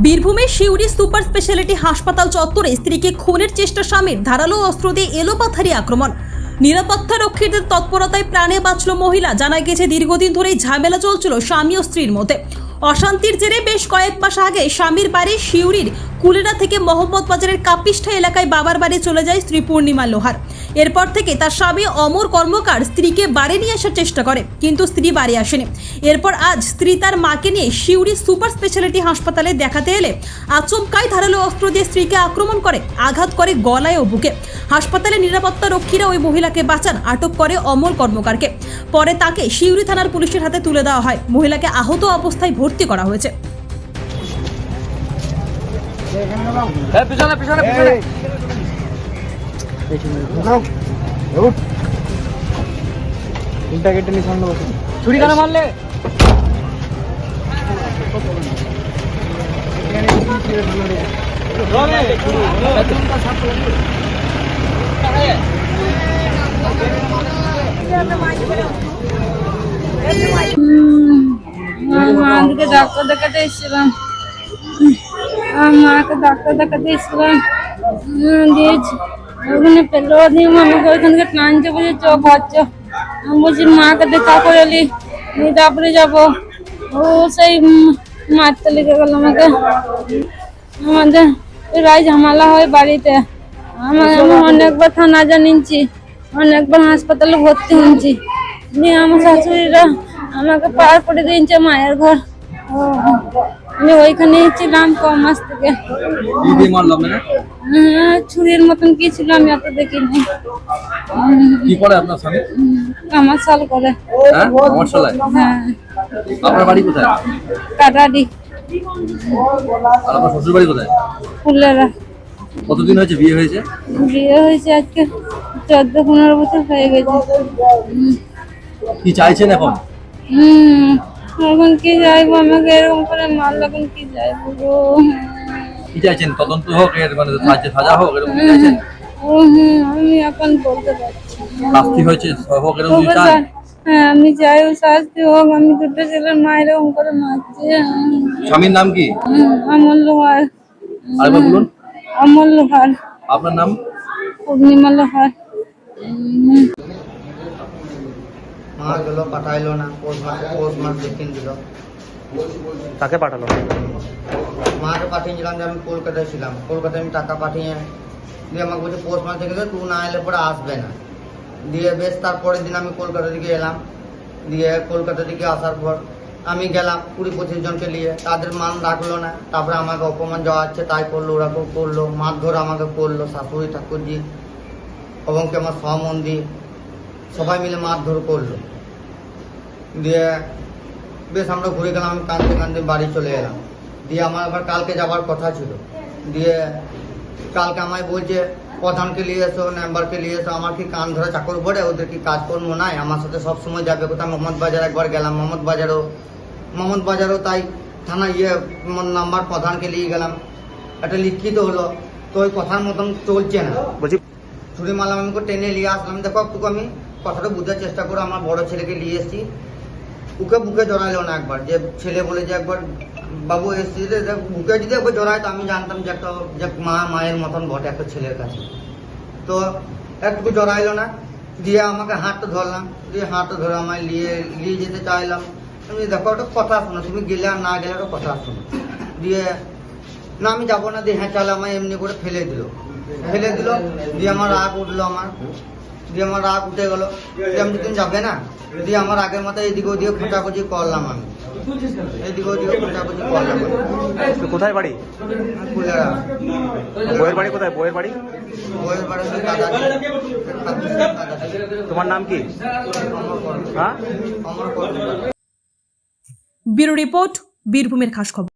বীরভূমের শিউরি super speciality হাসপাতাল চত্বরে স্ত্রীকে খুনের চেষ্টা স্বামীর ধারালো অস্ত্র দিয়ে এলোপাথারি আক্রমণ। নিরাপত্তা রক্ষীদের তৎপরতায় প্রাণে বাঁচল মহিলা, জানা গেছে দীর্ঘদিন ধরেই ঝামেলা চলছিল স্বামী ও স্ত্রীর মধ্যে। অশান্তির জেরে বেশ কয়েক মাস আগে স্বামীর বাড়ি শিউরির কুলেরা থেকে মোহাম্মদ বাজারের কাপিষ্ঠা এলাকায় বাবার বাড়ি চলে যায় স্ত্রী পূর্ণিমা লোহার। এরপর থেকে তার স্বামী অমর কর্মকার স্ত্রীকে বাড়ি নিয়ে আসার চেষ্টা করে, কিন্তু স্ত্রী বাড়ি আসেনি। এরপর আজ স্ত্রী তার মাকে নিয়ে শিউরি সুপার স্পেশালিটি হাসপাতালে দেখাতে এলে আচমকাই ধারালো অস্ত্র দিয়ে স্ত্রীকে আক্রমণ করে, আঘাত করে গলায় ও বুকে। হাসপাতালে নিরাপত্তা রক্ষীরা ওই মহিলাকে বাঁচান, আটক করে অমর কর্মকারকে। পরে তাকে শিউরি থানার পুলিশের হাতে তুলে দেওয়া হয়। মহিলাকে আহত অবস্থায় ভর্তি করা হয়েছে। পিছনে পিছনে পিছনে উল্টা কেটে নিয়ে সামনে বসে ছুরি কেন মারলে ডাক্তার দেখাতে এসেছিলাম আমার মাকে ডাক্তার দেখাতে এসেছিলাম উম, দিয়েছি ওখানে পেল দিয়ে আমাকে ওইখান থেকে টানছে বলছে চ ঘর চ আমি বলছি মাকে দেখা করে এলি নিয়ে তারপরে যাব ও সেই উম, মারতে লেগে গেল আমাকে আমাদের প্রায় ঝামেলা হয় বাড়িতে আমার আমি অনেকবার থানা জানিয়েছি অনেকবার হাসপাতালে ভর্তি হয়েছি দিয়ে আমার শাশুড়িরা আমাকে পার করে দিয়েছে মায়ের ঘর ও, আমি ওইখানেই ছিলাম ক মাস থেকে। হ্যাঁ, ছুরির মতন কি ছিল আমি অত দেখিনি। কি করে আপনার স্বামী? আমার সাল করে। হ্যাঁ হ্যাঁ। আপনার বাড়ি কোথায়? আর আপনার শ্বশুর বাড়ি কোথায়? ফুলেরা। কতদিন হয়েছে বিয়ে হয়েছে? বিয়ে হয়েছে আজকে চোদ্দ পনেরো বছর হয়ে গেছে। কি চাইছেন এখন? হুম এখন কি যাইবো? আমাকে এরকম করে মারলে এখন কি যাইবো গো? কি চাইছেন? তদন্ত হোক এর মানে সাহায্য সাজা হোক এরকম কি চাইছেন? আমি এখন বলতে পারছি। শাস্তি হয়েছে হোক এরকম কি চান? হ্যাঁ আমি চাই ও শাস্তি হোক আমি দুটো ছেলের মায়ের এরকম করে মারছি। স্বামীর নাম কি? অমল লোহার। আরেকবার বলুন। অমল লোহার। আপনার নাম? পূর্ণিমা লোহার। হুম, মা গেল পাঠাইলো না পোষ মাস দেখিন দিল। কাকে পাঠালো? মাকে পাঠিয়েছিলাম যে আমি কলকাতায় ছিলাম। কলকাতায় আমি টাকা পাঠিয়ে দিয়ে আমাকে বলছে পোষ মাস দেখে তুই না এলে পরে আসবে না। দিয়ে বেশ তারপরের দিন আমি কলকাতা থেকে এলাম। দিয়ে কলকাতা থেকে আসার পর আমি গেলাম কুড়ি পঁচিশ জনকে নিয়ে। তাদের মান রাখল না তারপরে আমাকে অপমান যাওয়া হচ্ছে তাই করল ওরাকেও করল মারধর আমাকে করল শাশুড়ি ঠাকুরজি এবং কি আমার সম্বন্ধী সবাই মিলে মারধর করল। দিয়ে বেশ আমরা ঘুরে গেলাম আমি কাঁদতে কাঁদতে বাড়ি চলে এলাম। দিয়ে আমার আবার কালকে যাবার কথা ছিল। দিয়ে কালকে আমায় বলছে প্রধানকে নিয়ে এসো মেম্বারকে নিয়ে এসো আমার কি কান ধরা চাকর পড়ে ওদের কি কাজকর্ম নাই? আমার সাথে সবসময় যাবে কোথায়? মোহাম্মদ বাজার একবার গেলাম মোহাম্মদ বাজারও মোহাম্মদ বাজারও তাই থানা ইয়ে নাম্বার প্রধানকে নিয়ে গেলাম। একটা লিখিত হলো তো ওই কথার মতন চলছে না। বলছি ছুরি মারলাম আমি টেনে নিয়ে আসলাম। দেখো একটু আমি কথাটা বুঝার চেষ্টা করে আমার বড় ছেলেকে নিয়ে এসেছি। ওকে বুকে জড়াইলো না একবার। যে ছেলে বলে যে একবার, বাবু, এসেছি। বুকে যদি একবার জড়ায়, তো আমি জানতাম যে একটা, যে মা, মায়ের মতন বটে একটা ছেলের কাছে। তো একটুকু জড়াইলো না। দিয়ে আমাকে হাতটা ধরলাম। দিয়ে হাতটা ধরে আমায় নিয়ে নিয়ে যেতে চাইলাম। তুমি দেখো, একটা কথা শোনো। তুমি গেলে আর না গেলে একটা কথা শোনো। দিয়ে, না, আমি যাব না। দিয়ে হ্যাঁ চলে আমায় এমনি করে ফেলে দিল। ফেলে দিল। দিয়ে আমার রাগ উঠল আমার। দিয়ে আমার রাগ উঠে গেলো দিয়ে আমি তুমি যাবে না দিয়ে আমার আগের মাথায় এদিকে ওদিকে খোঁচাখুচি করলাম আমি। এদিকে ওদিকে খোঁচাখুচি করলাম কোথায় বাড়ি? ফুলেরা। বইয়ের বাড়ি কোথায়? বইয়ের বাড়ি? বইয়ের তোমার নাম কি? অমর হ্যাঁ? ব্যুরো রিপোর্ট বীরভূমের খাস খবর